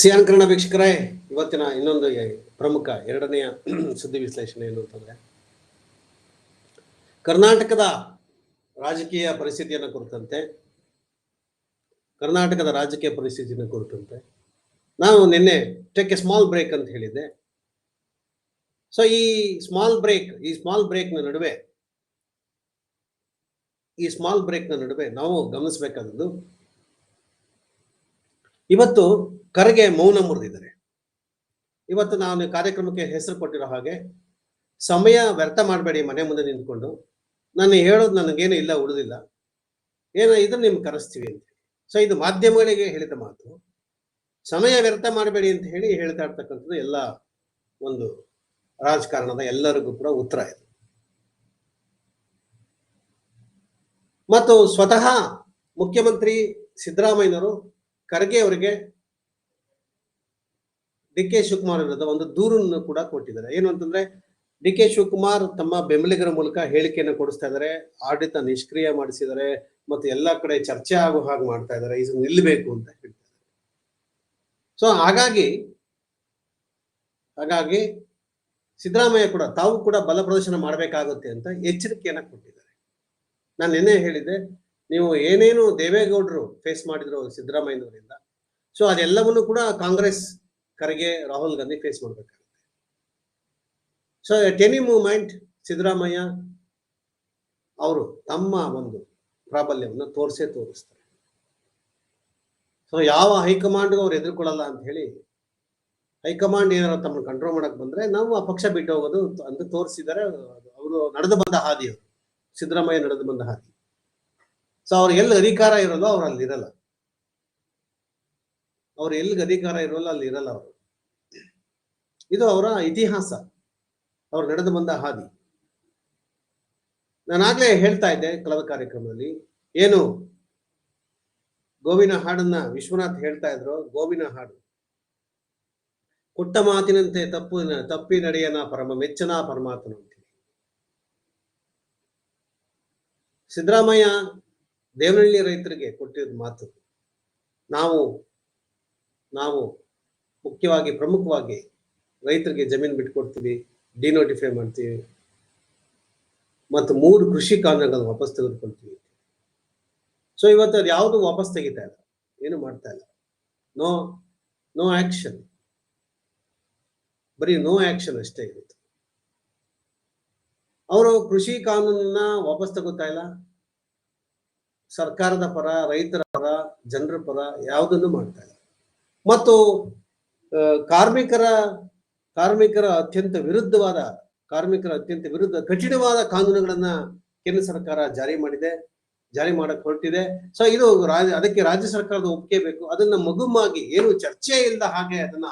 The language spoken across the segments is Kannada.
ಸಿಯಾನ್ಕರಣ ವೀಕ್ಷಕರೇ, ಇವತ್ತಿನ ಇನ್ನೊಂದು ಪ್ರಮುಖ ಎರಡನೆಯ ಸುದ್ದಿ ವಿಶ್ಲೇಷಣೆ ಏನು ಅಂತಂದ್ರೆ ಕರ್ನಾಟಕದ ರಾಜಕೀಯ ಪರಿಸ್ಥಿತಿಯನ್ನು ಕುರಿತಂತೆ, ಕರ್ನಾಟಕದ ರಾಜಕೀಯ ಪರಿಸ್ಥಿತಿಯನ್ನು ಕುರಿತಂತೆ ನಾವು ನಿನ್ನೆ ಟೇಕ್ ಎ ಸ್ಮಾಲ್ ಬ್ರೇಕ್ ಅಂತ ಹೇಳಿದ್ದೆ. ಸೊ ಈ ಸ್ಮಾಲ್ ಬ್ರೇಕ್ ಈ ಸ್ಮಾಲ್ ಬ್ರೇಕ್ನ ನಡುವೆ, ಈ ಸ್ಮಾಲ್ ಬ್ರೇಕ್ನ ನಡುವೆ ನಾವು ಗಮನಿಸಬೇಕಾದದ್ದು, ಇವತ್ತು ಕರೆಗೆ ಮೌನ ಮುರಿದಿದ್ದಾರೆ. ಇವತ್ತು ನಾನು ಕಾರ್ಯಕ್ರಮಕ್ಕೆ ಹೆಸರು ಕೊಟ್ಟಿರೋ ಹಾಗೆ ಸಮಯ ವ್ಯರ್ಥ ಮಾಡಬೇಡಿ ಮನೆ ಮುಂದೆ ನಿಂತ್ಕೊಂಡು. ನಾನು ಹೇಳೋದು ನನಗೇನು ಇಲ್ಲ, ಉಳಿದಿಲ್ಲ. ಏನೋ ಇದ್ರೆ ನಿಮ್ಗೆ ಕರೆಸ್ತೀವಿ ಅಂತ ಸೊ ಇದು ಮಾಧ್ಯಮಗಳಿಗೆ ಹೇಳಿದ ಮಾತು. ಸಮಯ ವ್ಯರ್ಥ ಮಾಡಬೇಡಿ ಅಂತ ಹೇಳಿ ಹೇಳ್ತಾ ಇರ್ತಕ್ಕಂಥದ್ದು ಎಲ್ಲ ಒಂದು ರಾಜಕಾರಣದ ಎಲ್ಲರಿಗೂ ಕೂಡ ಉತ್ತರ ಇದು. ಮತ್ತು ಸ್ವತಃ ಮುಖ್ಯಮಂತ್ರಿ ಸಿದ್ದರಾಮಯ್ಯನವರು ಖರ್ಗೆ ಅವರಿಗೆ ಡಿ ಕೆ ಶಿವಕುಮಾರ್ ವಿರುದ್ಧ ಒಂದು ದೂರನ್ನು ಕೂಡ ಕೊಟ್ಟಿದ್ದಾರೆ. ಏನು ಅಂತಂದ್ರೆ, ಡಿ ಕೆ ಶಿವಕುಮಾರ್ ತಮ್ಮ ಬೆಂಬಲಿಗರ ಮೂಲಕ ಹೇಳಿಕೆಯನ್ನು ಕೊಡಿಸ್ತಾ ಇದ್ದಾರೆ. ಆಡಳಿತ ನಿಷ್ಕ್ರಿಯ ಮಾಡಿಸಿದ್ದಾರೆ ಮತ್ತು ಎಲ್ಲಾ ಕಡೆ ಚರ್ಚೆ ಆಗೋ ಹಾಗೆ ಮಾಡ್ತಾ ಇದ್ದಾರೆ. ಇದು ನಿಲ್ಲಬೇಕು ಅಂತ ಹೇಳ್ತಾರೆ ಸೊ ಹಾಗಾಗಿ ಹಾಗಾಗಿ ಸಿದ್ದರಾಮಯ್ಯ ಕೂಡ, ತಾವು ಕೂಡ ಬಲ ಪ್ರದರ್ಶನ ಮಾಡಬೇಕಾಗುತ್ತೆ ಅಂತ ಎಚ್ಚರಿಕೆಯನ್ನ ಕೊಟ್ಟಿದ್ದಾರೆ. ನಾನು ನಿನ್ನೆ ಹೇಳಿದ್ದೆ, ನೀವು ಏನೇನು ದೇವೇಗೌಡರು ಫೇಸ್ ಮಾಡಿದ್ರು ಸಿದ್ದರಾಮಯ್ಯನವರಿಂದ ಸೊ ಅದೆಲ್ಲವನ್ನು ಕೂಡ ಕಾಂಗ್ರೆಸ್ ಕರೆಗೆ ರಾಹುಲ್ ಗಾಂಧಿ ಫೇಸ್ ಮಾಡಬೇಕಾಗುತ್ತೆ. So at any moment Siddaramaiah ಅವರು ತಮ್ಮ ಒಂದು ಪ್ರಾಬಲ್ಯವನ್ನು ತೋರಿಸೇ ತೋರಿಸ್ತಾರೆ. ಸೊ ಯಾವ ಹೈಕಮಾಂಡ್ಗೂ ಅವ್ರು ಎದುರುಕೊಳ್ಳಲ್ಲ ಅಂತ ಹೇಳಿ, ಹೈಕಮಾಂಡ್ ಏನಾರು ತಮ್ಮನ್ನು ಕಂಟ್ರೋಲ್ ಮಾಡಕ್ ಬಂದ್ರೆ ನಾವು ಆ ಪಕ್ಷ ಬಿಟ್ಟು ಹೋಗೋದು ಅಂತ ತೋರಿಸಿದರೆ ಅವರು ನಡೆದು ಬಂದ ಹಾದಿ ಅವರು. ಸಿದ್ದರಾಮಯ್ಯ ನಡೆದು ಬಂದ ಹಾದಿ. ಸೊ ಅವ್ರು ಎಲ್ಲಿ ಅಧಿಕಾರ ಇರೋಲ್ಲೋ ಅವ್ರು ಅಲ್ಲಿ ಇರಲ್ಲ ಅವ್ರು ಎಲ್ಲಿಗೆ ಅಧಿಕಾರ ಇರೋಲ್ಲ ಅಲ್ಲಿ ಇರಲ್ಲ ಅವರು. ಇದು ಅವರ ಇತಿಹಾಸ. ಅವರು ನಡೆದು ಬಂದ ಹಾದಿ. ನಾನಾಗ್ಲೇ ಹೇಳ್ತಾ ಇದ್ದೆ ಕಳೆದ ಕಾರ್ಯಕ್ರಮದಲ್ಲಿ. ಏನು? ಗೋವಿನ ಹಾಡನ್ನ ವಿಶ್ವನಾಥ್ ಹೇಳ್ತಾ ಇದ್ರು. ಗೋವಿನ ಹಾಡು. ಕೊಟ್ಟ ಮಾತಿನಂತೆ ತಪ್ಪು ತಪ್ಪಿ ನಡೆಯನ ಪರಮ, ಮೆಚ್ಚನ ಪರಮಾತ್ಮನ ಅಂತೇಳಿ ಸಿದ್ದರಾಮಯ್ಯ ದೇವನಹಳ್ಳಿ ರೈತರಿಗೆ ಕೊಟ್ಟಿದ್ದ ಮಾತು. ನಾವು ನಾವು ಮುಖ್ಯವಾಗಿ ಪ್ರಮುಖವಾಗಿ ರೈತರಿಗೆ ಜಮೀನು ಬಿಟ್ಕೊಡ್ತೀವಿ ಡಿನೋಟಿಫೈ ಮಾಡ್ತೀವಿ, ಮತ್ತು ಮೂರು ಕೃಷಿ ಕಾನೂನುಗಳನ್ನು ವಾಪಸ್ ತೆಗೆದುಕೊಳ್ತೀವಿ. ಸೊ ಇವತ್ತು ಅದು ಯಾವುದು ವಾಪಸ್ ತೆಗಿತಾ ಇಲ್ಲ, ಏನು ಮಾಡ್ತಾ ಇಲ್ಲ. ನೋ ನೋ ಆಕ್ಷನ್ ಬರೀ ನೋ ಆಕ್ಷನ್ ಅಷ್ಟೇ ಇರುತ್ತೆ ಅವರು ಕೃಷಿ ಕಾನೂನನ್ನ ವಾಪಸ್ ತಗೋತಾ ಇಲ್ಲ. ಸರ್ಕಾರದ ಪರ, ರೈತರ ಪರ, ಜನರ ಪರ ಯಾವುದನ್ನು ಮಾಡ್ತಾ ಇಲ್ಲ. ಮತ್ತು ಕಾರ್ಮಿಕರ ಕಾರ್ಮಿಕರ ಅತ್ಯಂತ ವಿರುದ್ಧವಾದ, ಕಾರ್ಮಿಕರ ಅತ್ಯಂತ ವಿರುದ್ಧ ಕಠಿಣವಾದ ಕಾನೂನುಗಳನ್ನ ಕೇಂದ್ರ ಸರ್ಕಾರ ಜಾರಿ ಮಾಡಿದೆ, ಜಾರಿ ಮಾಡಕ್ ಹೊರಟಿದೆ ಸೊ ಇದು ರಾಜ ಅದಕ್ಕೆ ರಾಜ್ಯ ಸರ್ಕಾರದ ಒಪ್ಪಿಗೆ ಬೇಕು. ಅದನ್ನ ಮಗುಮಾಗಿ ಏನು ಚರ್ಚೆ ಇಲ್ಲದ ಹಾಗೆ ಅದನ್ನ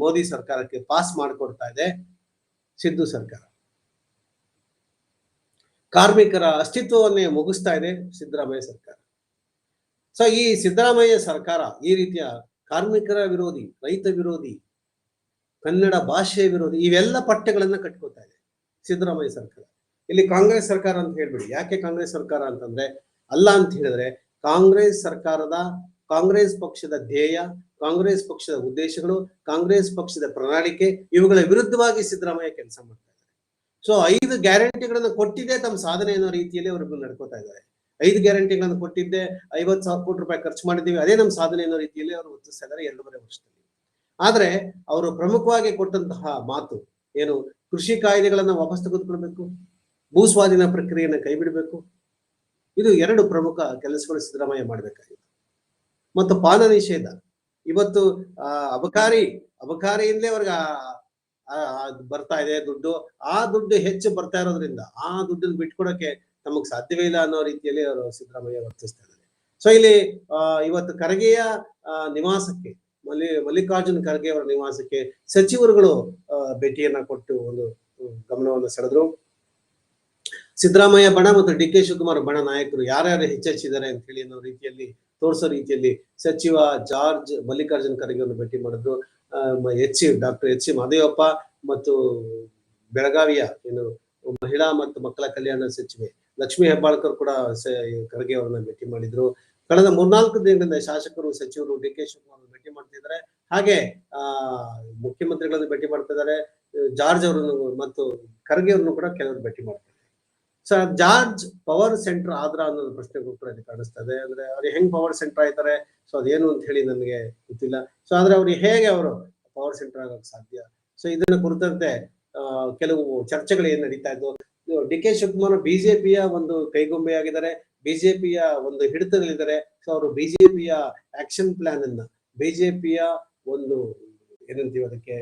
ಮೋದಿ ಸರ್ಕಾರಕ್ಕೆ ಪಾಸ್ ಮಾಡಿಕೊಡ್ತಾ ಇದೆ ಸಿದ್ದು ಸರ್ಕಾರ. ಕಾರ್ಮಿಕರ ಅಸ್ತಿತ್ವವನ್ನೇ ಮುಗಿಸ್ತಾ ಇದೆ ಸಿದ್ದರಾಮಯ್ಯ ಸರ್ಕಾರ. ಸೊ ಈ ಸಿದ್ದರಾಮಯ್ಯ ಸರ್ಕಾರ ಈ ರೀತಿಯ ಕಾರ್ಮಿಕರ ವಿರೋಧಿ, ರೈತ ವಿರೋಧಿ ಕನ್ನಡ ಭಾಷೆ ವಿರೋಧಿ, ಇವೆಲ್ಲ ಪಠ್ಯಗಳನ್ನ ಕಟ್ಕೋತಾ ಇದೆ ಸಿದ್ದರಾಮಯ್ಯ ಸರ್ಕಾರ. ಇಲ್ಲಿ ಕಾಂಗ್ರೆಸ್ ಸರ್ಕಾರ ಅಂತ ಹೇಳ್ಬಿಡಿ. ಯಾಕೆ ಕಾಂಗ್ರೆಸ್ ಸರ್ಕಾರ ಅಂತಂದ್ರೆ, ಅಲ್ಲ ಅಂತ ಹೇಳಿದ್ರೆ ಕಾಂಗ್ರೆಸ್ ಸರ್ಕಾರದ, ಕಾಂಗ್ರೆಸ್ ಪಕ್ಷದ ಧ್ಯೇಯ, ಕಾಂಗ್ರೆಸ್ ಪಕ್ಷದ ಉದ್ದೇಶಗಳು, ಕಾಂಗ್ರೆಸ್ ಪಕ್ಷದ ಪ್ರಣಾಳಿಕೆ, ಇವುಗಳ ವಿರುದ್ಧವಾಗಿ ಸಿದ್ದರಾಮಯ್ಯ ಕೆಲಸ ಮಾಡ್ತಾ ಇದ್ದಾರೆ. ಸೊ ಐದು ಗ್ಯಾರಂಟಿಗಳನ್ನು ಕೊಟ್ಟಿದ್ದೆ ತಮ್ಮ ಸಾಧನೆ ಅನ್ನೋ ರೀತಿಯಲ್ಲಿ ಅವರು ನಡ್ಕೋತಾ ಇದ್ದಾರೆ. ಐದು ಗ್ಯಾರಂಟಿಗಳನ್ನು ಕೊಟ್ಟಿದ್ದೆ ಐವತ್ತು ಸಾವಿರ ಕೋಟಿ ರೂಪಾಯಿ ಖರ್ಚು ಮಾಡಿದ್ದೀವಿ, ಅದೇ ನಮ್ಮ ಸಾಧನೆ ಅನ್ನೋ ರೀತಿಯಲ್ಲಿ ಅವರು ವರ್ತಿಸ್ತಾ ಇದ್ದಾರೆ ಎರಡೂವರೆ ವರ್ಷದಲ್ಲಿ. ಆದ್ರೆ ಅವರು ಪ್ರಮುಖವಾಗಿ ಕೊಟ್ಟಂತಹ ಮಾತು ಏನು ಕೃಷಿ ಕಾಯ್ದೆಗಳನ್ನ ವಾಪಸ್ ತೆಗೆದುಕೊಳ್ಬೇಕು? ಭೂ ಸ್ವಾಧೀನ ಪ್ರಕ್ರಿಯೆಯನ್ನು ಕೈಬಿಡಬೇಕು? ಇದು ಎರಡು ಪ್ರಮುಖ ಕೆಲಸಗಳು ಸಿದ್ದರಾಮಯ್ಯ ಮಾಡಬೇಕಾಗಿತ್ತು. ಮತ್ತು ಪಾನ ನಿಷೇಧ. ಇವತ್ತು ಅಬಕಾರಿ, ಅಬಕಾರಿಯಿಂದಲೇ ಅವ್ರಿಗೆ ಬರ್ತಾ ಇದೆ ದುಡ್ಡು. ಆ ದುಡ್ಡು ಹೆಚ್ಚು ಬರ್ತಾ ಇರೋದ್ರಿಂದ ಆ ದುಡ್ಡನ್ನು ಬಿಟ್ಕೊಡಕ್ಕೆ ನಮಗ್ ಸಾಧ್ಯವೇ ಇಲ್ಲ ಅನ್ನೋ ರೀತಿಯಲ್ಲಿ ಅವರು ಸಿದ್ದರಾಮಯ್ಯ ವರ್ತಿಸ್ತಾ ಇದ್ದಾರೆ. ಸೊ ಇಲ್ಲಿ ಇವತ್ತು ಕರಗೆಯ ನಿವಾಸಕ್ಕೆ ಮಲ್ಲಿ, ಮಲ್ಲಿಕಾರ್ಜುನ್ ಖರ್ಗೆ ಅವರ ನಿವಾಸಕ್ಕೆ ಸಚಿವರುಗಳು ಭೇಟಿಯನ್ನ ಕೊಟ್ಟು ಒಂದು ಗಮನವನ್ನು ಸೆಳೆದ್ರು. ಸಿದ್ದರಾಮಯ್ಯ ಬಣ ಮತ್ತು ಡಿ ಕೆ ಶಿವಕುಮಾರ್ ಬಣ ನಾಯಕರು ಯಾರ್ಯಾರು ಹೆಚ್ಚೆಚ್ಚಿದ್ದಾರೆ ಅಂತ ಹೇಳಿ ಅನ್ನೋ ರೀತಿಯಲ್ಲಿ, ತೋರಿಸೋ ರೀತಿಯಲ್ಲಿ ಸಚಿವ ಜಾರ್ಜ್ ಮಲ್ಲಿಕಾರ್ಜುನ್ ಖರ್ಗೆ ಭೇಟಿ ಮಾಡಿದ್ರು. H C, doctor H C Mahadevappa ಮತ್ತು ಬೆಳಗಾವಿಯ ಏನು ಮಹಿಳಾ ಮತ್ತು ಮಕ್ಕಳ ಕಲ್ಯಾಣ ಸಚಿವೆ ಲಕ್ಷ್ಮೀ ಹೆಬ್ಬಾಳ್ಕರ್ ಕೂಡ ಖರ್ಗೆ ಅವರನ್ನ ಭೇಟಿ ಮಾಡಿದ್ರು. ಕಳೆದ ಮೂರ್ನಾಲ್ಕು ದಿನಗಳಿಂದ ಶಾಸಕರು, ಸಚಿವರು ಡಿ ಕೆ ಶಿವಕುಮಾರ್ ಭೇಟಿ ಮಾಡ್ತಿದ್ದಾರೆ ಹಾಗೆ, ಆ, ಮುಖ್ಯಮಂತ್ರಿಗಳನ್ನು ಭೇಟಿ ಮಾಡ್ತಾ ಇದ್ದಾರೆ. ಜಾರ್ಜ್ ಅವರನ್ನು ಮತ್ತು ಖರ್ಗೆ ಅವ್ರನ್ನು ಕೂಡ ಕೆಲವರು ಭೇಟಿ ಮಾಡ್ತಾರೆ ಸೊ ಜಾರ್ಜ್ ಪವರ್ ಸೆಂಟರ್ ಆದ್ರ ಅನ್ನೋದು ಪ್ರಶ್ನೆಗೂ ಕೂಡ ಇಲ್ಲಿ ಇದೆ. ಅಂದ್ರೆ ಅವ್ರು ಹೆಂಗ್ ಪವರ್ ಸೆಂಟರ್ ಆಯ್ತಾರೆ? ಸೊ ಅದೇನು ಅಂತ ಹೇಳಿ ನನಗೆ ಗೊತ್ತಿಲ್ಲ. ಸೊ ಆದ್ರೆ ಅವ್ರಿಗೆ ಹೇಗೆ ಅವರು ಪವರ್ ಸೆಂಟರ್ ಆಗೋಕೆ ಸಾಧ್ಯ? ಸೊ ಇದನ್ನ ಕುರಿತಂತೆ ಕೆಲವು ಚರ್ಚೆಗಳು ಏನ್ ನಡೀತಾ ಇದ್ವು? ಡಿ ಕೆ ಶಿವಕುಮಾರ್ ಬಿಜೆಪಿಯ ಒಂದು ಕೈಗೊಂಬೆಯಾಗಿದ್ದಾರೆ. ಬಿಜೆಪಿಯ ಒಂದು ಹಿಡಿತದಲ್ಲಿದ್ದಾರೆ. ಸೊ ಅವರು ಬಿಜೆಪಿಯ ಆಕ್ಷನ್ ಪ್ಲಾನ್ ಅನ್ನ ಬಿಜೆಪಿಯ ಒಂದು ಏನಂತೀವಿ ಅದಕ್ಕೆ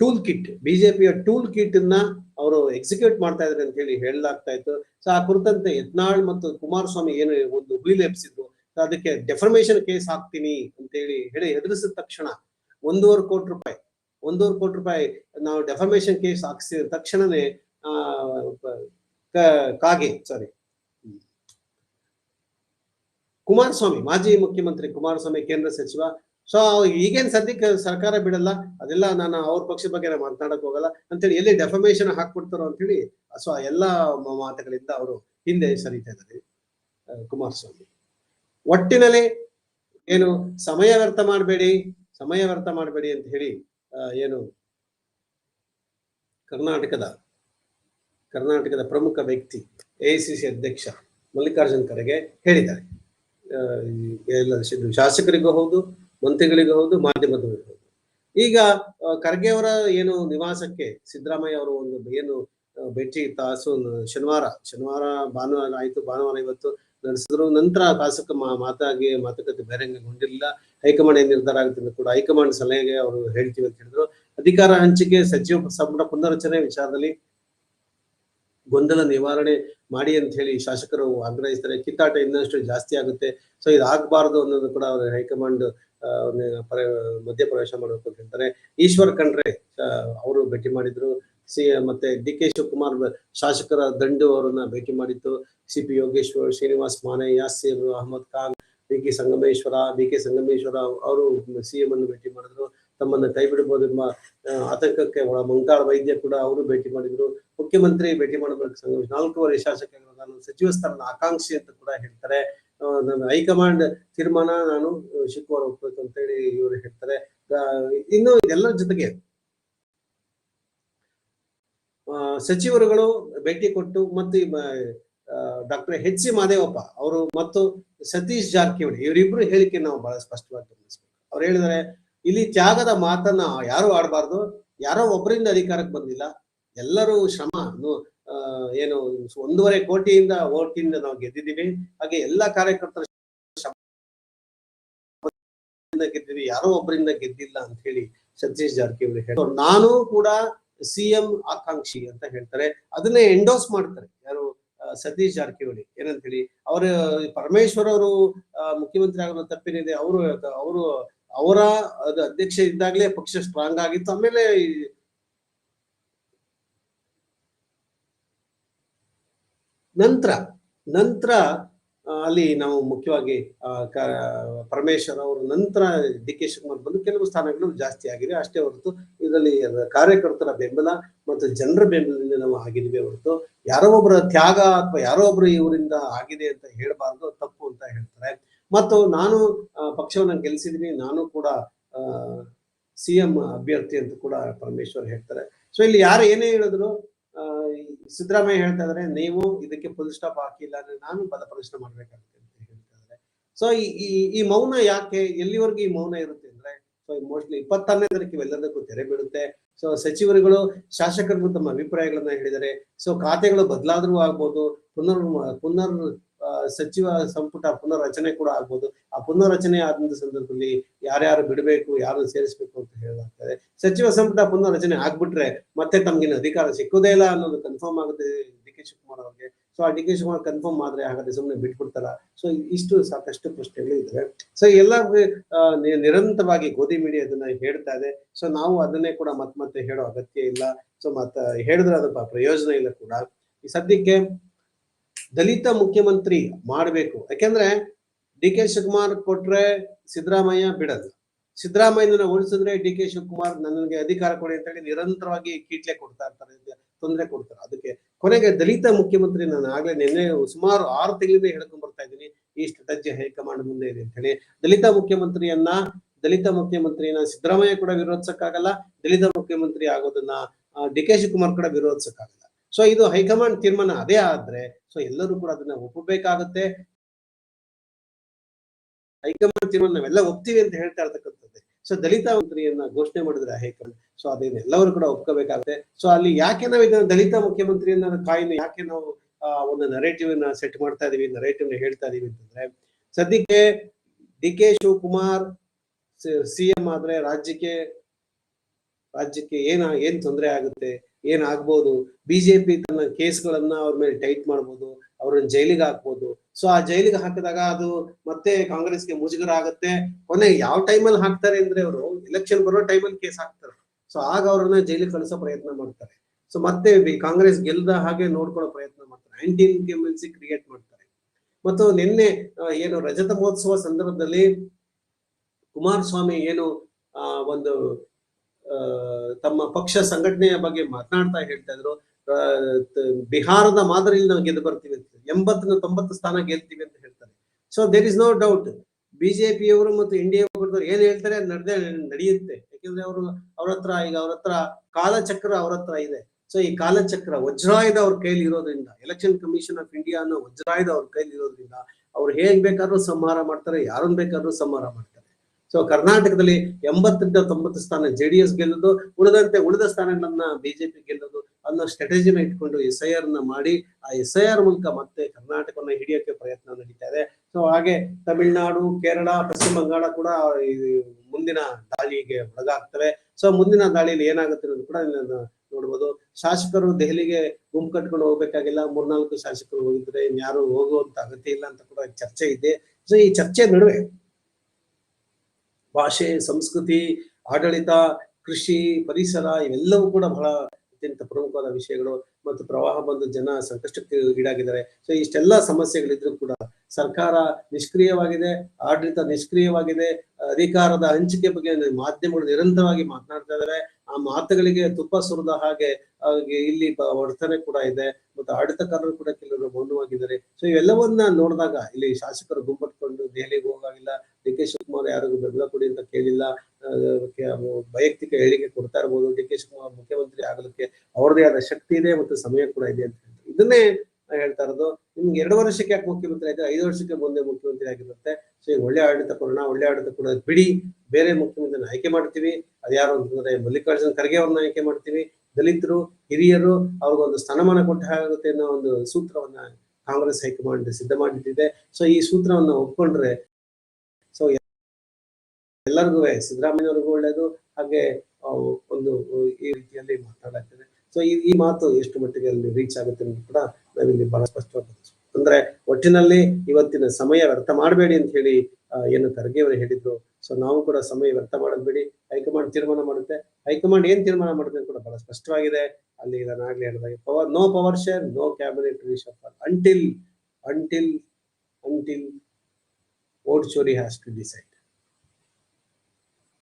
ಟೂಲ್ ಕಿಟ್ ಬಿಜೆಪಿಯ ಟೂಲ್ ಕಿಟ್ ಅನ್ನ ಅವರು ಎಕ್ಸಿಕ್ಯೂಟ್ ಮಾಡ್ತಾ ಇದ್ದಾರೆ ಅಂತ ಹೇಳಿ ಹೇಳಲಾಗ್ತಾ ಇತ್ತು. ಸೊ ಆ ಕುರಿತಂತೆ ಯತ್ನಾಳ್ ಮತ್ತು ಕುಮಾರಸ್ವಾಮಿ ಏನು ಒಂದು ಹುಯಿಲ್ ಸೊ ಅದಕ್ಕೆ ಡೆಫರ್ಮೇಶನ್ ಕೇಸ್ ಹಾಕ್ತೀನಿ ಅಂತ ಹೇಳಿ ಹೇಳಿ ಎದುರಿಸಿದ ತಕ್ಷಣ ಒಂದೂವರೆ ಕೋಟಿ ರೂಪಾಯಿ, ಒಂದೂವರೆ ಕೋಟಿ ರೂಪಾಯಿ ನಾವು ಡೆಫರ್ಮೇಶನ್ ಕೇಸ್ ಹಾಕ್ಸಿದ ತಕ್ಷಣನೇ ಕಾಗೆ ಸಾರಿ ಕುಮಾರಸ್ವಾಮಿ, ಮಾಜಿ ಮುಖ್ಯಮಂತ್ರಿ ಕುಮಾರಸ್ವಾಮಿ, ಕೇಂದ್ರ ಸಚಿವ. ಸೊ ಈಗೇನ್ ಸದ್ಯಕ್ಕೆ ಸರ್ಕಾರ ಬಿಡಲ್ಲ, ಅದೆಲ್ಲ ನಾನು ಅವ್ರ ಪಕ್ಷದ ಬಗ್ಗೆ ಮಾತನಾಡಕ್ ಹೋಗಲ್ಲ. ಅಂತೇಳಿ ಎಲ್ಲಿ ಡೆಫಮೇಶನ್ ಹಾಕ್ಬಿಡ್ತಾರೋ ಅಂತೇಳಿ ಸೊ ಎಲ್ಲ ಮಾತುಗಳಿಂದ ಅವರು ಹಿಂದೆ ಸರಿತಾ ಇದ್ದಾರೆ ಕುಮಾರಸ್ವಾಮಿ. ಒಟ್ಟಿನಲ್ಲಿ ಏನು ಸಮಯ ವ್ಯರ್ಥ ಮಾಡಬೇಡಿ, ಸಮಯ ವ್ಯರ್ಥ ಮಾಡಬೇಡಿ ಅಂತ ಹೇಳಿ ಏನು ಕರ್ನಾಟಕದ ಕರ್ನಾಟಕದ ಪ್ರಮುಖ ವ್ಯಕ್ತಿ ಎಐಸಿಸಿ ಅಧ್ಯಕ್ಷ ಮಲ್ಲಿಕಾರ್ಜುನ್ ಖರ್ಗೆ ಹೇಳಿದ್ದಾರೆ. ಎಲ್ಲ ಶಾಸಕರಿಗೂ ಹೌದು, ಮಂತ್ರಿಗಳಿಗೂ ಹೌದು, ಮಾಧ್ಯಮದವರಿಗೂ ಹೌದು. ಈಗ ಖರ್ಗೆ ಅವರ ಏನು ನಿವಾಸಕ್ಕೆ ಸಿದ್ದರಾಮಯ್ಯ ಅವರು ಒಂದು ಏನು ಭೇಟಿ ತಾಸು ಶನಿವಾರ ಶನಿವಾರ ಭಾನುವಾರ ಆಯ್ತು, ಭಾನುವಾರ ಇವತ್ತು ನಡೆಸಿದ್ರು. ನಂತರ ತಾಸಕ ಮಾತಾಗಿ ಮಾತುಕತೆ ಬಹಿರಂಗಗೊಂಡಿಲ್ಲ ಹೈಕಮಾಂಡ್ ಏನ್ ನಿರ್ಧಾರ ಆಗುತ್ತೆ ಕೂಡ ಹೈಕಮಾಂಡ್ ಸಲಹೆಗೆ ಅವರು ಹೇಳ್ತೀವಿ ಅಂತ ಹೇಳಿದ್ರು. ಅಧಿಕಾರ ಹಂಚಿಕೆ ಸಚಿವ ಸಂಪುಟ ಪುನರ್ರಚನೆ ವಿಚಾರದಲ್ಲಿ ಗೊಂದಲ ನಿವಾರಣೆ ಮಾಡಿ ಅಂತ ಹೇಳಿ ಶಾಸಕರು ಆಗ್ರಹಿಸ್ತಾರೆ. ಕಿತ್ತಾಟ ಇನ್ನಷ್ಟು ಜಾಸ್ತಿ ಆಗುತ್ತೆ. ಸೊ ಇದು ಆಗ್ಬಾರ್ದು ಅನ್ನೋದು ಕೂಡ ಅವರು ಹೈಕಮಾಂಡ್ ಆ, ಅವ್ರನ್ನ ಮಧ್ಯಪ್ರವೇಶ ಮಾಡಬೇಕು ಅಂತ ಹೇಳ್ತಾರೆ. ಈಶ್ವರ್ ಖಂಡ್ರೆ ಅವರು ಭೇಟಿ ಮಾಡಿದ್ರು. ಸಿ ಮತ್ತೆ ಡಿ ಕೆ ಶಿವಕುಮಾರ್ ಶಾಸಕರ ದಂಡು ಅವರನ್ನ ಭೇಟಿ ಮಾಡಿತ್ತು. C P Yogeshwar Srinivas Mane Yasir Ahmed Khan D K Sangameshwara D K Sangameshwara ಅವರು ಸಿಎಂ ಅನ್ನು ಭೇಟಿ ಮಾಡಿದ್ರು. ತಮ್ಮನ್ನ ಕೈ ಬಿಡಬಹುದೆಂಬ ಆತಂಕಕ್ಕೆ ಒಳ ಮಂಕಾಳ ವೈದ್ಯ ಕೂಡ ಅವರು ಭೇಟಿ ಮಾಡಿದ್ರು. ಮುಖ್ಯಮಂತ್ರಿ ಭೇಟಿ ಮಾಡಬೇಕು ಸಂಘ ನಾಲ್ಕೂವರೆ ಶಾಸಕರು ನಾನು ಸಚಿವ ಸ್ಥಾನದ ಆಕಾಂಕ್ಷಿ ಅಂತ ಕೂಡ ಹೇಳ್ತಾರೆ. ನನ್ನ ಹೈಕಮಾಂಡ್ ತೀರ್ಮಾನ ನಾನು ಶುಕ್ರವಾರ ಹೋಗ್ಬೇಕು ಅಂತ ಹೇಳಿ ಇವರು ಹೇಳ್ತಾರೆ. ಇನ್ನು ಇದೆಲ್ಲರ ಜೊತೆಗೆ ಸಚಿವರುಗಳು ಭೇಟಿ ಕೊಟ್ಟು ಮತ್ತು ಡಾಕ್ಟರ್ ಹೆಚ್ ಸಿ ಮಾದೇವಪ್ಪ ಅವರು ಮತ್ತು ಸತೀಶ್ ಜಾರಕಿಹೊಳಿ, ಇವರಿಬ್ರು ಹೇಳಿಕೆ ನಾವು ಬಹಳ ಸ್ಪಷ್ಟವಾಗಿ ಗಮನಿಸಬೇಕು. ಅವ್ರು ಹೇಳಿದ್ದಾರೆ ಇಲ್ಲಿ ತ್ಯಾಗದ ಮಾತನ್ನ ಯಾರು ಆಡಬಾರ್ದು? ಯಾರೋ ಒಬ್ಬರಿಂದ ಅಧಿಕಾರಕ್ಕೆ ಬಂದಿಲ್ಲ. ಎಲ್ಲರೂ ಶ್ರಮ ಏನು ಒಂದೂವರೆ ಕೋಟಿಯಿಂದ ಓಟಿಂದ ನಾವು ಗೆದ್ದಿದ್ದೀವಿ. ಹಾಗೆ ಎಲ್ಲಾ ಕಾರ್ಯಕರ್ತರ ಗೆದ್ದಿವಿ ಯಾರೋ ಒಬ್ಬರಿಂದ ಗೆದ್ದಿಲ್ಲ ಅಂತ ಹೇಳಿ ಸತೀಶ್ ಜಾರಕಿಹೊಳಿ ಹೇಳ್ತಾರೆ. ನಾನು ಕೂಡ ಸಿಎಂ ಆಕಾಂಕ್ಷಿ ಅಂತ ಹೇಳ್ತಾರೆ. ಅದನ್ನೇ ಎಂಡೋಸ್ ಮಾಡ್ತಾರೆ. ಯಾರು ಸತೀಶ್ ಜಾರಕಿಹೊಳಿ. ಏನಂತ ಹೇಳಿ ಅವರು, ಪರಮೇಶ್ವರ್ ಅವರು ಮುಖ್ಯಮಂತ್ರಿ ಆಗೋ ತಪ್ಪೇನಿದೆ. ಅವರು ಅವರು ಅವರ ಅಧ್ಯಕ್ಷ ಇದ್ದಾಗಲೇ ಪಕ್ಷ ಸ್ಟ್ರಾಂಗ್ ಆಗಿತ್ತು. ಆಮೇಲೆ ನಂತರ ನಂತರ ಅಲ್ಲಿ ನಾವು ಮುಖ್ಯವಾಗಿ ಪರಮೇಶ್ವರ್ ಅವರು ನಂತರ ಡಿ ಕೆ ಶಿವಕುಮಾರ್ ಬಂದು ಕೆಲವು ಸ್ಥಾನಗಳು ಜಾಸ್ತಿ ಆಗಿದೆ ಅಷ್ಟೇ ಹೊರತು ಇದರಲ್ಲಿ ಕಾರ್ಯಕರ್ತರ ಬೆಂಬಲ ಮತ್ತು ಜನರ ಬೆಂಬಲದಿಂದ ನಾವು ಆಗಿದ್ದೀವಿ ಹೊರತು. ಯಾರೋ ಒಬ್ಬರ ತ್ಯಾಗ ಅಥವಾ ಯಾರೋ ಒಬ್ರು ಇವರಿಂದ ಆಗಿದೆ ಅಂತ ಹೇಳಬಾರ್ದು, ತಪ್ಪು ಅಂತ ಹೇಳ್ತಾರೆ. ಮತ್ತು ನಾನು ಪಕ್ಷವನ್ನು ಗೆಲ್ಲಿಸಿದೀನಿ ನಾನು ಕೂಡ ಸಿಎಂ ಅಭ್ಯರ್ಥಿ ಅಂತ ಕೂಡ ಪರಮೇಶ್ವರ್ ಹೇಳ್ತಾರೆ. ಸೊ ಇಲ್ಲಿ ಯಾರು ಏನೇ ಹೇಳಿದ್ರು ಸಿದ್ದರಾಮಯ್ಯ ಹೇಳ್ತಾ ಇದಾರೆ, ನೀವು ಇದಕ್ಕೆ ಫುಲ್ ಸ್ಟಾಪ್ ಹಾಕಿಲ್ಲ ಅಂದ್ರೆ ನಾನು ಬಲ ಪ್ರದರ್ಶನ ಮಾಡ್ಬೇಕಾಗುತ್ತೆ ಅಂತ ಹೇಳ್ತಾ ಇದ್ದಾರೆ ಸೊ ಈ, ಈ- ಮೌನ ಯಾಕೆ, ಎಲ್ಲಿವರೆಗೂ ಈ ಮೌನ ಇರುತ್ತೆ ಅಂದ್ರೆ ಸೊ ಮೋಸ್ಟ್ಲಿ ಇಪ್ಪತ್ತಾರನೇ ತಾರೀಕು ಇವೆಲ್ಲದಕ್ಕೂ ತೆರೆ ಬಿಡುತ್ತೆ ಸೊ ಸಚಿವರುಗಳು, ಶಾಸಕರು ತಮ್ಮ ಅಭಿಪ್ರಾಯಗಳನ್ನ ಹೇಳಿದರೆ ಸೊ ಖಾತೆಗಳು ಬದಲಾದ್ರೂ ಆಗ್ಬೋದು, ಪುನರ್ ಪುನರ್ ಸಚಿವ ಸಂಪುಟ ಪುನರ್ರಚನೆ ಕೂಡ ಆಗ್ಬೋದು. ಆ ಪುನರ್ರಚನೆ ಆದಂತ ಸಂದರ್ಭದಲ್ಲಿ ಯಾರ್ಯಾರು ಬಿಡಬೇಕು ಯಾರು ಸೇರಿಸಬೇಕು ಅಂತ ಹೇಳಲಾಗ್ತದೆ. ಸಚಿವ ಸಂಪುಟ ಪುನರ್ರಚನೆ ಆಗ್ಬಿಟ್ರೆ ಮತ್ತೆ ತಮ್ಗಿನ ಅಧಿಕಾರ ಸಿಕ್ಕುದೇ ಇಲ್ಲ ಅನ್ನೋದು ಕನ್ಫರ್ಮ್ ಆಗುತ್ತೆ ಡಿ ಕೆ ಶಿವಕುಮಾರ್ ಅವ್ರಿಗೆ. ಸೊ ಆ ಡಿ ಕೆ ಶಿವಕುಮಾರ್ ಕನ್ಫರ್ಮ್ ಆದ್ರೆ ಹಾಗಾದ್ರೆ ಸುಮ್ಮನೆ ಬಿಟ್ಬಿಡ್ತಾರ? ಸೊ ಇಷ್ಟು ಸಾಕಷ್ಟು ಪ್ರಶ್ನೆಗಳು ಇದಾವೆ. ಸೊ ಎಲ್ಲ ನಿರಂತರವಾಗಿ ಗೋಧಿ ಮೀಡಿಯಾ ಅದನ್ನ ಹೇಳ್ತಾ ಇದೆ. ಸೊ ನಾವು ಅದನ್ನೇ ಕೂಡ ಮತ್ ಮತ್ತೆ ಹೇಳೋ ಅಗತ್ಯ ಇಲ್ಲ. ಸೊ ಮತ್ತ, ಹೇಳಿದ್ರೆ ಅದು ಪ್ರಯೋಜನ ಇಲ್ಲ ಕೂಡ. ಸದ್ಯಕ್ಕೆ ದಲಿತ ಮುಖ್ಯಮಂತ್ರಿ ಮಾಡಬೇಕು. ಯಾಕೆಂದ್ರೆ ಡಿ ಕೆ ಶಿವಕುಮಾರ್ ಕೊಟ್ರೆ ಸಿದ್ದರಾಮಯ್ಯ ಬಿಡಲ್ಲ ಸಿದ್ದರಾಮಯ್ಯನ ಉಳಿಸಿದ್ರೆ ಡಿ ಕೆ ಶಿವಕುಮಾರ್ ನನಗೆ ಅಧಿಕಾರ ಕೊಡಿ ಅಂತ ಹೇಳಿ ನಿರಂತರವಾಗಿ ಕೀಟ್ಲೆ ಕೊಡ್ತಾ ಇರ್ತಾರೆ ತೊಂದರೆ ಕೊಡ್ತಾರೆ. ಅದಕ್ಕೆ ಕೊನೆಗೆ ದಲಿತ ಮುಖ್ಯಮಂತ್ರಿ ನಾನು ಆಗ್ಲೇ ನಿನ್ನೆ ಸುಮಾರು ಆರು ತಿಂಗಳಿಂದ ಹೇಳ್ಕೊಂಡ್ ಬರ್ತಾ ಇದ್ದೀನಿ. ಈ ಸ್ಟ್ರಾಟಜಿ ಹೈಕಮಾಂಡ್ ಮುಂದೆ ಇದೆ ಅಂತ ಹೇಳಿ. ದಲಿತ ಮುಖ್ಯಮಂತ್ರಿಯನ್ನ ದಲಿತ ಮುಖ್ಯಮಂತ್ರಿಯನ್ನ ಸಿದ್ದರಾಮಯ್ಯ ಕೂಡ ವಿರೋಧಿಸಕ್ಕಾಗಲ್ಲ, ದಲಿತ ಮುಖ್ಯಮಂತ್ರಿ ಆಗೋದನ್ನ ಡಿ ಕೆ ಶಿವಕುಮಾರ್ ಕೂಡ ವಿರೋಧಿಸಕ್ಕಾಗಲ್ಲ. ಸೊ ಇದು ಹೈಕಮಾಂಡ್ ತೀರ್ಮಾನ ಅದೇ ಆದ್ರೆ ಸೊ ಎಲ್ಲರೂ ಕೂಡ ಅದನ್ನ ಒಪ್ಪಬೇಕಾಗುತ್ತೆ. ಹೈಕಮಾಂಡ್ ತೀರ್ಮಾನ ನಾವೆಲ್ಲ ಒಪ್ತೀವಿ ಅಂತ ಹೇಳ್ತಾ ಇರ್ತಕ್ಕಂಥದ್ದೇ. ಸೊ ದಲಿತ ಮಂತ್ರಿಯನ್ನ ಘೋಷಣೆ ಮಾಡಿದ್ರೆ ಹೈಕಮಾಂಡ್ ಸೊ ಅದನ್ನ ಎಲ್ಲರೂ ಕೂಡ ಒಪ್ಕೋಬೇಕಾಗುತ್ತೆ. ಸೊ ಅಲ್ಲಿ ಯಾಕೆ ನಾವು ಇದನ್ನ ದಲಿತ ಮುಖ್ಯಮಂತ್ರಿಯನ್ನ ಕಾಯಿನ, ಯಾಕೆ ನಾವು ಒಂದು ನರೇಟಿವ್ನ ಸೆಟ್ ಮಾಡ್ತಾ ಇದೀವಿ ನರೇಟಿವ್ನ ಹೇಳ್ತಾ ಇದೀವಿ ಅಂತಂದ್ರೆ, ಸದ್ಯಕ್ಕೆ D K Shivakumar C M ಆದ್ರೆ ರಾಜ್ಯಕ್ಕೆ ರಾಜ್ಯಕ್ಕೆ ಏನ, ಏನ್ ತೊಂದರೆ ಆಗುತ್ತೆ? ಏನ್ ಆಗ್ಬೋದು ಬಿಜೆಪಿ ತನ್ನ ಕೇಸ್ಗಳನ್ನ ಅವ್ರ ಮೇಲೆ ಟೈಟ್ ಮಾಡ್ಬೋದು, ಅವ್ರನ್ನ ಜೈಲಿಗೆ ಹಾಕ್ಬೋದು. ಸೊ ಆ ಜೈಲಿಗೆ ಹಾಕಿದಾಗ ಅದು ಮತ್ತೆ ಕಾಂಗ್ರೆಸ್ಗೆ ಮುಜುಗರ ಆಗುತ್ತೆ. ಕೊನೆ ಯಾವ ಟೈಮಲ್ಲಿ ಹಾಕ್ತಾರೆ ಅಂದ್ರೆ ಅವರು ಎಲೆಕ್ಷನ್ ಬರೋ ಟೈಮಲ್ಲಿ ಕೇಸ್ ಹಾಕ್ತಾರೆ. ಸೊ ಆಗ ಅವ್ರನ್ನ ಜೈಲಿಗೆ ಕಳಿಸೋ ಪ್ರಯತ್ನ ಮಾಡ್ತಾರೆ. ಸೊ ಮತ್ತೆ ಕಾಂಗ್ರೆಸ್ ಗೆಲ್ದ ಹಾಗೆ ನೋಡ್ಕೊಳ್ಳೋ ಪ್ರಯತ್ನ ಮಾಡ್ತಾರೆ. ಆಂಟಿ ಸಿ ಕ್ರಿಯೇಟ್ ಮಾಡ್ತಾರೆ. ಮತ್ತು ನಿನ್ನೆ ಏನು ರಜತ ಮಹೋತ್ಸವ ಸಂದರ್ಭದಲ್ಲಿ ಕುಮಾರಸ್ವಾಮಿ ಏನು ಒಂದು ತಮ್ಮ ಪಕ್ಷ ಸಂಘಟನೆಯ ಬಗ್ಗೆ ಮಾತನಾಡ್ತಾ ಹೇಳ್ತಾ ಇದ್ರು. ಬಿಹಾರದ ಮಾದರಿಯಲ್ಲಿ ನಾವು ಗೆದ್ದು ಬರ್ತೀವಿ ಅಂತ ಎಂಬತ್ತನ ತೊಂಬತ್ತು ಸ್ಥಾನ ಗೆಲ್ತೀವಿ ಅಂತ ಹೇಳ್ತಾರೆ. So there is no doubt ಬಿಜೆಪಿಯವರು ಮತ್ತು ಇಂಡಿಯಾ ಏನ್ ಹೇಳ್ತಾರೆ ನಡೆದೇ ನಡೆಯುತ್ತೆ. ಯಾಕಂದ್ರೆ ಅವರು, ಅವ್ರ ಹತ್ರ, ಈಗ ಅವ್ರ ಹತ್ರ ಕಾಲಚಕ್ರ ಅವ್ರ ಹತ್ರ ಇದೆ. ಸೊ ಈ ಕಾಲಚಕ್ರ ವಜ್ರಾಯುಧ ಅವ್ರ ಕೈಲಿ ಇರೋದ್ರಿಂದ, ಎಲೆಕ್ಷನ್ ಕಮಿಷನ್ ಆಫ್ ಇಂಡಿಯಾ ಅನ್ನೋ ವಜ್ರಾಯುಧ ಅವ್ರ ಕೈಲಿ ಇರೋದ್ರಿಂದ, ಅವ್ರು ಹೇಗ್ ಬೇಕಾದ್ರೂ ಸಂಹಾರ ಮಾಡ್ತಾರೆ ಯಾರನ್ನ ಬೇಕಾದ್ರೂ ಸಂಹಾರ ಮಾಡ್ತಾರೆ. ಸೊ ಕರ್ನಾಟಕದಲ್ಲಿ ಎಂಬತ್ತರಿಂದ ತೊಂಬತ್ತು ಸ್ಥಾನ ಜೆ ಡಿ ಎಸ್ ಗೆಲ್ಲೋದು, ಉಳಿದಂತೆ ಉಳಿದ ಸ್ಥಾನಗಳನ್ನ ಬಿಜೆಪಿ ಗೆಲ್ಲೋದು ಅನ್ನೋ ಸ್ಟ್ರಾಟಜಿನ ಇಟ್ಕೊಂಡು ಎಸ್ ಐ ಆರ್ನ ಮಾಡಿ, ಆ ಎಸ್ ಐ ಆರ್ ಮೂಲಕ ಮತ್ತೆ ಕರ್ನಾಟಕವನ್ನ ಹಿಡಿಯೋಕೆ ಪ್ರಯತ್ನ ನಡೀತಾ ಇದೆ. ಸೊ ಹಾಗೆ ತಮಿಳುನಾಡು, ಕೇರಳ, ಪಶ್ಚಿಮ ಬಂಗಾಳ ಕೂಡ ಮುಂದಿನ ದಾಳಿಗೆ ಒಳಗಾಗ್ತವೆ. ಸೊ ಮುಂದಿನ ದಾಳಿಯಲ್ಲಿ ಏನಾಗುತ್ತೆ ಅನ್ನೋದು ಕೂಡ ನೋಡ್ಬೋದು. ಶಾಸಕರು ದೆಹಲಿಗೆ ಗುಂಪು ಕಟ್ಕೊಂಡು ಹೋಗ್ಬೇಕಾಗಿಲ್ಲ. ಮೂರ್ನಾಲ್ಕು ಶಾಸಕರು ಹೋಗಿದ್ರೆ ಇನ್ಯಾರು ಹೋಗುವಂತ ಅಗತ್ಯ ಇಲ್ಲ ಅಂತ ಕೂಡ ಚರ್ಚೆ ಇದೆ. ಸೊ ಈ ಚರ್ಚೆ ನಡುವೆ ಭಾಷೆ, ಸಂಸ್ಕೃತಿ, ಆಡಳಿತ, ಕೃಷಿ, ಪರಿಸರ ಇವೆಲ್ಲವೂ ಕೂಡ ಬಹಳ ಅತ್ಯಂತ ಪ್ರಮುಖವಾದ ವಿಷಯಗಳು ಮತ್ತು ಪ್ರವಾಹ ಬಂದು ಜನ ಸಂಕಷ್ಟಕ್ಕೆ ಈಡಾಗಿದ್ದಾರೆ. ಸೊ ಇಷ್ಟೆಲ್ಲ ಸಮಸ್ಯೆಗಳಿದ್ರು ಕೂಡ ಸರ್ಕಾರ ನಿಷ್ಕ್ರಿಯವಾಗಿದೆ, ಆಡಳಿತ ನಿಷ್ಕ್ರಿಯವಾಗಿದೆ. ಅಧಿಕಾರದ ಹಂಚಿಕೆ ಬಗ್ಗೆ ಮಾಧ್ಯಮಗಳು ನಿರಂತರವಾಗಿ ಮಾತನಾಡ್ತಾ ಇದ್ದಾರೆ. ಆ ಮಾತುಗಳಿಗೆ ತುಪ್ಪ ಸುರಿದ ಹಾಗೆ ಇಲ್ಲಿ ವರ್ತನೆ ಕೂಡ ಇದೆ ಮತ್ತು ಆಡಳಿತಕಾರರು ಕೂಡ ಕೆಲವರು ಮೌನವಾಗಿದ್ದಾರೆ. ಸೊ ಇವೆಲ್ಲವನ್ನ ನೋಡಿದಾಗ ಇಲ್ಲಿ ಶಾಸಕರು ಗುಂಪಟ್ಕೊಂಡು ದೆಹಲಿಗೆ ಹೋಗಾಗಿಲ್ಲ ಡಿ ಕೆ ಶಿವಕುಮಾರ್ ಯಾರಿಗೂ ಬೆಂಬಲ ಕೊಡಿ ಅಂತ ಕೇಳಿಲ್ಲ. ವೈಯಕ್ತಿಕ ಹೇಳಿಕೆ ಕೊಡ್ತಾ ಇರ್ಬೋದು. ಡಿ ಕೆ ಶಿವಕುಮಾರ್ ಮುಖ್ಯಮಂತ್ರಿ ಆಗಲಿಕ್ಕೆ ಅವರದೇ ಆದ ಶಕ್ತಿ ಇದೆ ಮತ್ತು ಸಮಯ ಕೂಡ ಇದೆ ಅಂತ ಹೇಳ್ತಾರೆ. ಇದನ್ನೇ ನಾನ್ ಹೇಳ್ತಾ ಇರೋದು. ನಿಮ್ಗೆ ಎರಡು ವರ್ಷಕ್ಕೆ ಯಾಕೆ ಮುಖ್ಯಮಂತ್ರಿ ಆಯ್ತು? ಐದು ವರ್ಷಕ್ಕೆ ಮುಂದೆ ಮುಖ್ಯಮಂತ್ರಿ ಆಗಿರುತ್ತೆ. ಸೊ, ಈಗ ಒಳ್ಳೆ ಆಡಳಿತ ಕೊಡೋಣ, ಒಳ್ಳೆ ಆಡಳಿತ ಕೊಡೋದು ಬಿಡಿ. ಬೇರೆ ಮುಖ್ಯಮಂತ್ರಿನ ಆಯ್ಕೆ ಮಾಡ್ತೀವಿ. ಅದ್ಯಾರು ಅಂತಂದ್ರೆ ಮಲ್ಲಿಕಾರ್ಜುನ್ ಖರ್ಗೆ ಅವ್ರನ್ನ ಆಯ್ಕೆ ಮಾಡ್ತೀವಿ. ದಲಿತರು, ಹಿರಿಯರು, ಅವ್ರಿಗೊಂದು ಸ್ಥಾನಮಾನ ಕೊಟ್ಟ ಹಾಗುತ್ತೆ ಅನ್ನೋ ಒಂದು ಸೂತ್ರವನ್ನ ಕಾಂಗ್ರೆಸ್ ಹೈಕಮಾಂಡ್ ಸಿದ್ಧ ಮಾಡಿಟ್ಟಿದೆ. ಸೊ, ಈ ಸೂತ್ರವನ್ನ ಒಪ್ಕೊಂಡ್ರೆ ಎಲ್ಲರಿಗೂ ಸಿದ್ದರಾಮಯ್ಯವ್ರಿಗೂ ಒಳ್ಳೇದು, ಹಾಗೆ ಒಂದು, ಈ ರೀತಿಯಲ್ಲಿ ಮಾತನಾಡಲಾಗ್ತದೆ ಸೊ ಈ ಈ ಮಾತು ಎಷ್ಟು ಮಟ್ಟಿಗೆ ಅಲ್ಲಿ ರೀಚ್ ಆಗುತ್ತೆ ಅನ್ನೋದು ಕೂಡ ನಾವಿಲ್ಲಿ ಬಹಳ ಸ್ಪಷ್ಟವಾಗಿ ಅಂದ್ರೆ, ಒಟ್ಟಿನಲ್ಲಿ ಇವತ್ತಿನ ಸಮಯ ವ್ಯರ್ಥ ಮಾಡಬೇಡಿ ಅಂತ ಹೇಳಿ ಏನು ಖರ್ಗೆ ಅವರು ಹೇಳಿದ್ರು. ಸೊ ನಾವು ಕೂಡ ಸಮಯ ವ್ಯರ್ಥ ಮಾಡಬೇಡಿ ಹೈಕಮಾಂಡ್ ತೀರ್ಮಾನ ಮಾಡುತ್ತೆ. ಹೈಕಮಾಂಡ್ ಏನ್ ತೀರ್ಮಾನ ಮಾಡುತ್ತೆ ಕೂಡ ಬಹಳ ಸ್ಪಷ್ಟವಾಗಿದೆ. ಅಲ್ಲಿ ನಾನು ಆಗ್ಲೇ ಹೇಳಿದಾಗೆ, power no power share no cabinet reshuffle until until until vote Chori has to decide